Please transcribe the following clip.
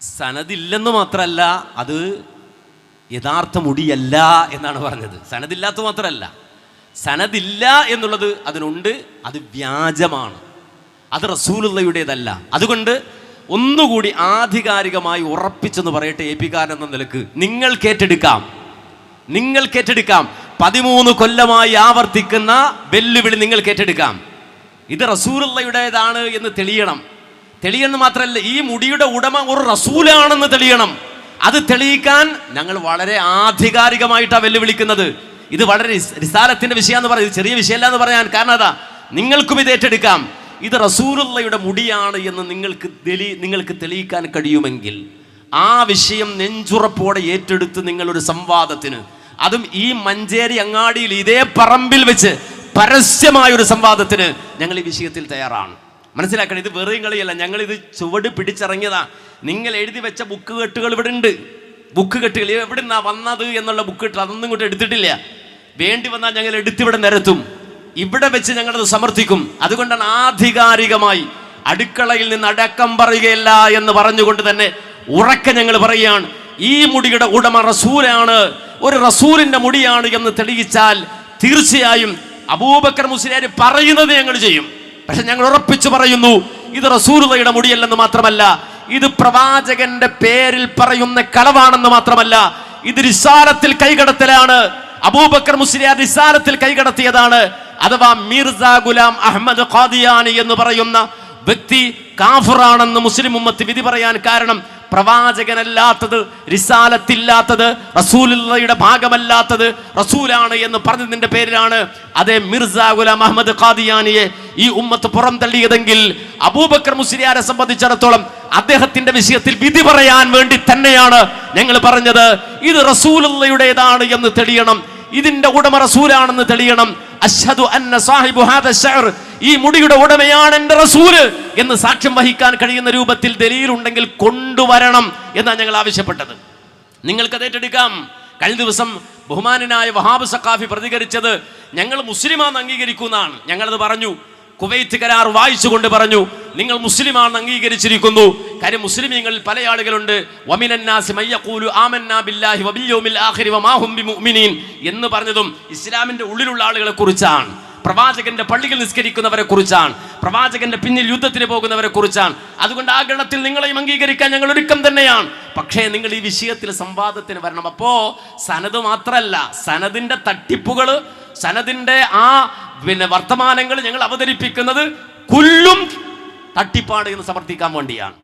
സനദില്ലെന്ന് മാത്രമല്ല അത് യഥാർത്ഥ മുടിയല്ല എന്നാണ് പറഞ്ഞത്. സനദില്ലാത്ത മാത്രമല്ല സനദില്ല എന്നുള്ളത് അതിനുണ്ട് അത് വ്യാജമാണ്. അത് റസൂലുള്ളയുടേതല്ല. അതുകൊണ്ട് ഒന്നുകൂടി ആധികാരികമായി ഉറപ്പിച്ചെന്ന് പറയട്ടെ എ പിക്കാരൻ എന്ന നിലയ്ക്ക്. നിങ്ങൾ ഏറ്റെടുക്കാം. നിങ്ങൾ ഏറ്റെടുക്കാം. പതിമൂന്ന് കൊല്ലമായി ആവർത്തിക്കുന്ന വെല്ലുവിളി നിങ്ങൾ ഏറ്റെടുക്കാം. ഇത് റസൂലുള്ളയുടേതാണ് എന്ന് തെളിയണം. തെളിയെന്ന് മാത്രമല്ല ഈ മുടിയുടെ ഉടമ ഒരു റസൂലാണെന്ന് തെളിയണം. അത് തെളിയിക്കാൻ ഞങ്ങൾ വളരെ ആധികാരികമായിട്ടാണ് വെല്ലുവിളിക്കുന്നത്. ഇത് വളരെ റിസ്- റിസാലത്തിന്റെ വിഷയമെന്ന് പറയുന്നത് ചെറിയ വിഷയമല്ല എന്ന് പറയാൻ കാരണം അതാ നിങ്ങൾക്കും ഇത് ഏറ്റെടുക്കാം. ഇത് റസൂലുള്ളയുടെ മുടിയാണ് എന്ന് നിങ്ങൾക്ക് തെളി നിങ്ങൾക്ക് തെളിയിക്കാൻ കഴിയുമെങ്കിൽ ആ വിഷയം നെഞ്ചുറപ്പോടെ ഏറ്റെടുത്ത് നിങ്ങളൊരു സംവാദത്തിന്. അതും ഈ മഞ്ചേരി അങ്ങാടിയിൽ ഇതേ പറമ്പിൽ വെച്ച് പരസ്യമായ ഒരു സംവാദത്തിന് ഞങ്ങൾ ഈ വിഷയത്തിൽ തയ്യാറാണ്. മനസ്സിലാക്കണം ഇത് വെറും കളിയല്ല. ഞങ്ങൾ ഇത് ചുവട് പിടിച്ചിറങ്ങിയതാ. നിങ്ങൾ എഴുതി വെച്ച ബുക്ക് കെട്ടുകൾ ഇവിടെ ഉണ്ട്. ബുക്ക് കെട്ടുകൾ. എവിടെ നിന്നാ വന്നത് എന്നുള്ള ബുക്ക് കെട്ടുകൾ അതൊന്നും ഇങ്ങോട്ട് എടുത്തിട്ടില്ല. വേണ്ടി വന്നാൽ ഞങ്ങൾ എടുത്തിവിടെ നിരത്തും. ഇവിടെ വെച്ച് ഞങ്ങളത് സമർത്ഥിക്കും. അതുകൊണ്ടാണ് ആധികാരികമായി അടുക്കളയിൽ നിന്ന് അടക്കം പറയുകയില്ല എന്ന് പറഞ്ഞുകൊണ്ട് തന്നെ ഉറക്ക ഞങ്ങൾ പറയുകയാണ്. ഈ മുടിയുടെ ഉടമ റസൂലാണ്. ഒരു റസൂലിന്റെ മുടിയാണ് എന്ന് തെളിയിച്ചാൽ തീർച്ചയായും അബൂബക്കർ മുസ്ലിയാർ പറയുന്നത് ഞങ്ങൾ ചെയ്യും. പക്ഷെ ഞങ്ങൾ ഉറപ്പിച്ചു പറയുന്നു ഇത് റസൂലുള്ളയുടെ മുടിയല്ലെന്ന് മാത്രമല്ല ഇത് പ്രവാചകന്റെ പേരിൽ പറയുന്ന കളവാണെന്ന് മാത്രമല്ല ഇത് റിസാലത്തിൽ കൈകടത്തലാണ് അബൂബക്കർ മുസ്ലിയാർ റിസാലത്തിൽ കൈകടത്തിയതാണ് അഥവാ മിർസ ഗുലാം അഹമ്മദ് ഖാദിയാനി എന്ന് പറയുന്ന വ്യക്തി കാഫറാണെന്ന് മുസ്ലിം ഉമ്മത്ത് വിധി പറയാൻ കാരണം പ്രവാചകനല്ലാത്തത് റിസാലത്തില്ലാത്തത് റസൂലുള്ളയുടെ ഭാഗമല്ലാത്തത് റസൂലാണ് എന്ന് പറഞ്ഞതിന്റെ പേരിലാണ് അതേ മിർസ ഗുലാം അഹമ്മദ് ഖാദിയാനിയെ ഈ ഉമ്മത്ത് പുറം തള്ളിയതെങ്കിൽ അബൂബക്കർ മുസ്ലിയാരെ സംബന്ധിച്ചിടത്തോളം അദ്ദേഹത്തിന്റെ വിഷയത്തിൽ വിധി പറയാൻ വേണ്ടി തന്നെയാണ് ഞങ്ങൾ പറഞ്ഞത്. ഇത് റസൂലുള്ളയുടേതാണ് എന്ന് തെളിയണം. ഇതിന്റെ ഉടമ റസൂലാണെന്ന് തെളിയണം. അഷ്ഹദു അന്ന സാഹിബു ഹാദ ശഅർ. ഈ മുടിയുടെ ഉടമയാണ് എന്റെ റസൂൽ എന്ന് സാക്ഷ്യം വഹിക്കാൻ കഴിയുന്ന രൂപത്തിൽ ദലീൽ ഉണ്ടെങ്കിൽ കൊണ്ടുവരണം എന്നാണ് ഞങ്ങൾ ആവശ്യപ്പെട്ടത്. നിങ്ങൾക്കത് ഏറ്റെടുക്കാം. കഴിഞ്ഞ ദിവസം ബഹുമാനനായ വഹാബ് സഖാഫി പ്രതികരിച്ചത് ഞങ്ങൾ മുസ്ലിമാന്ന് അംഗീകരിക്കുന്നതാണ് ഞങ്ങളത് പറഞ്ഞു. കുവൈത്ത് കരാർ വായിച്ചുകൊണ്ട് പറഞ്ഞു. നിങ്ങൾ മുസ്ലിമാണെന്ന് അംഗീകരിച്ചിരിക്കുന്നു. കാര്യം മുസ്ലിമീങ്ങളിൽ പല ആളുകളുണ്ട്. എന്ന് പറഞ്ഞതും ഇസ്ലാമിന്റെ ഉള്ളിലുള്ള ആളുകളെ കുറിച്ചാണ്. പ്രവാചകന്റെ പള്ളികൾ നിസ്കരിക്കുന്നവരെ കുറിച്ചാണ്. പ്രവാചകന്റെ പിന്നിൽ യുദ്ധത്തിന് പോകുന്നവരെ കുറിച്ചാണ്. അതുകൊണ്ട് ആ ഗണത്തിൽ നിങ്ങളെയും അംഗീകരിക്കാൻ ഞങ്ങൾ ഒരുക്കം തന്നെയാണ്. പക്ഷേ നിങ്ങൾ ഈ വിഷയത്തിൽ സംവാദത്തിന് വരണം. അപ്പോ സനത് മാത്രല്ല സനതിന്റെ തട്ടിപ്പുകൾ സനതിന്റെ ആ പിന്നെ വർത്തമാനങ്ങൾ ഞങ്ങൾ അവതരിപ്പിക്കുന്നത് കുല്ലും തട്ടിപ്പാട് എന്ന് സമർത്ഥിക്കാൻ വേണ്ടിയാണ്.